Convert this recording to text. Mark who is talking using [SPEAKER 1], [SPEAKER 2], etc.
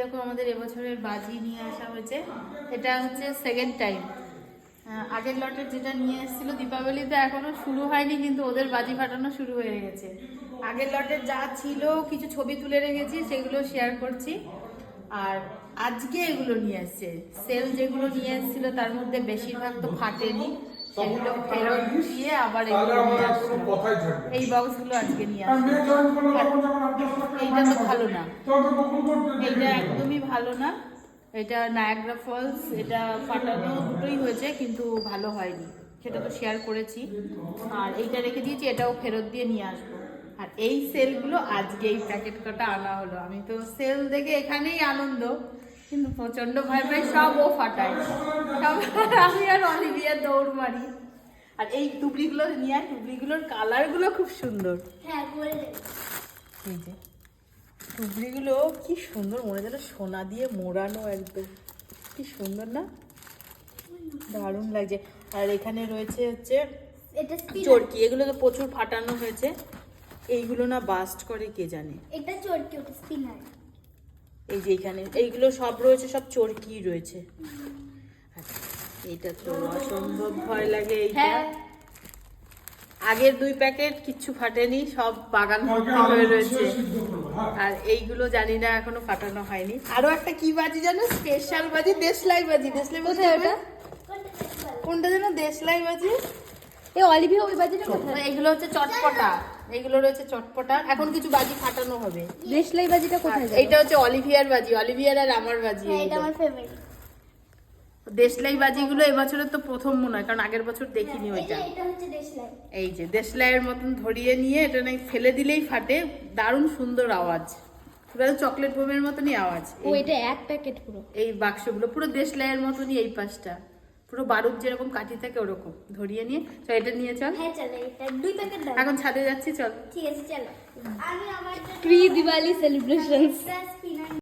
[SPEAKER 1] দেখো আমাদের এবছরের বাজি নিয়ে আসা হয়েছে। এটা হচ্ছে সেকেন্ড টাইম আগের লটের যেটা নিয়ে এসেছিল দীপাবলিতে এখনও শুরু হয়নি, কিন্তু ওদের বাজি ফাটানো শুরু হয়ে গেছে। আগের লটের যা ছিল, কিছু ছবি তুলে রেখেছি, সেগুলো শেয়ার করছি। আর আজকে এগুলো নিয়ে এসছে। সেল যেগুলো নিয়ে এসেছিল, তার মধ্যে বেশিরভাগ তো ফাটেনি। সেগুলো ফেরত দিয়ে আবার এই বক্সগুলো আজকে নিয়ে এইটা তো ভালো না। একদমই ভালো না। এটা নায়াগ্রা ফলস এটা ফাটানো দুটোই হয়েছে কিন্তু ভালো হয়নি। সেটা তো শেয়ার করেছি। আর এইটা রেখে দিয়েছি এটাও ফেরত দিয়ে নিয়ে আসব। আর এই সেলগুলো আজকে এই প্যাকেট কটা আনা হলো। আমি তো সেল দেখে এখানেই আনন্দ। কিন্তু প্রচণ্ড ভয় পাই সব ও ফাটায়। সব আমি আর অলিভিয়া দৌড় মারি। আর এই টুকরিগুলো নিয়ে আয় টুকরিগুলোর কালারগুলো খুব সুন্দর।
[SPEAKER 2] হ্যাঁ
[SPEAKER 1] এই যে টুকরিগুলো কি সুন্দর মনে যেন সোনা দিয়ে মোড়ানো একদম। কি সুন্দর না? দারুণ লাগছে। আর এখানে রয়েছে হচ্ছে চরকি এগুলো তো প্রচুর ফাটানো হয়েছে। এইগুলো না বাস্ট করে কে জানে?
[SPEAKER 2] এটা চটকি ওটা স্পিনার
[SPEAKER 1] এই যে এখানে এইগুলো সব রয়েছে সব চরকি রয়েছে। আচ্ছা, এইটা তো অসম্ভব ভয় লাগে এইটা।
[SPEAKER 2] হ্যাঁ।
[SPEAKER 1] আগের দুই প্যাকেট কিচ্ছু ফাটেনি সব বাগান ভর্তি হয়ে রয়েছে। আর এইগুলো জানি না এখনও ফাটানো হয়নি। আরও একটা কি বাজি জানো? স্পেশাল বাজি দেশলাই বাজি। দেশলাই বাজি? কোনটা যেন দেশলাই বাজি?
[SPEAKER 3] এই অলিভিয়া ওই বাজিটা কোথায়?
[SPEAKER 1] এইগুলো হচ্ছে চটপটা। এইগুলো রয়েছে চটপটা। এখন কিছু বাজি ফাটানো হবে।
[SPEAKER 3] দেশলাই বাজিটা কোথায়
[SPEAKER 1] এইটা হচ্ছে অলিভিয়ার বাজি। অলিভিয়ার আর আমার বাজি
[SPEAKER 2] হ্যাঁ এটা আমার ফেভারিট
[SPEAKER 1] দেশলাই বাজিগুলো এবছরের তো প্রথম মনে হয় কারণ আগের বছর দেখিনি ওইটা।
[SPEAKER 2] এটা
[SPEAKER 1] এই যে দেশলাইয়ের মতন ধরিয়ে নিয়ে এটা নাকি ফেলে দিলেই ফাটে। দারুণ সুন্দর আওয়াজ। পুরো চকলেট বোমের মতনই আওয়াজ।
[SPEAKER 3] ও
[SPEAKER 1] এই-
[SPEAKER 3] এটা এক প্যাকেট পুরো।
[SPEAKER 1] এই বাক্সগুলো পুরো দেশলাইয়ের মতনই এই পাশটা। পুরো বারুদ যেরকম কাঠি থাকে ওরকম। ধরিয়ে নিয়ে চল এটা নিয়ে চল।
[SPEAKER 2] হ্যাঁ চল এটা দুই প্যাকেট দাও।
[SPEAKER 1] এখন ছাদে যাচ্ছি চল।
[SPEAKER 2] ঠিক আছে চলো। আমি আমার
[SPEAKER 3] প্রি দিওয়ালি সেলিব্রেশনস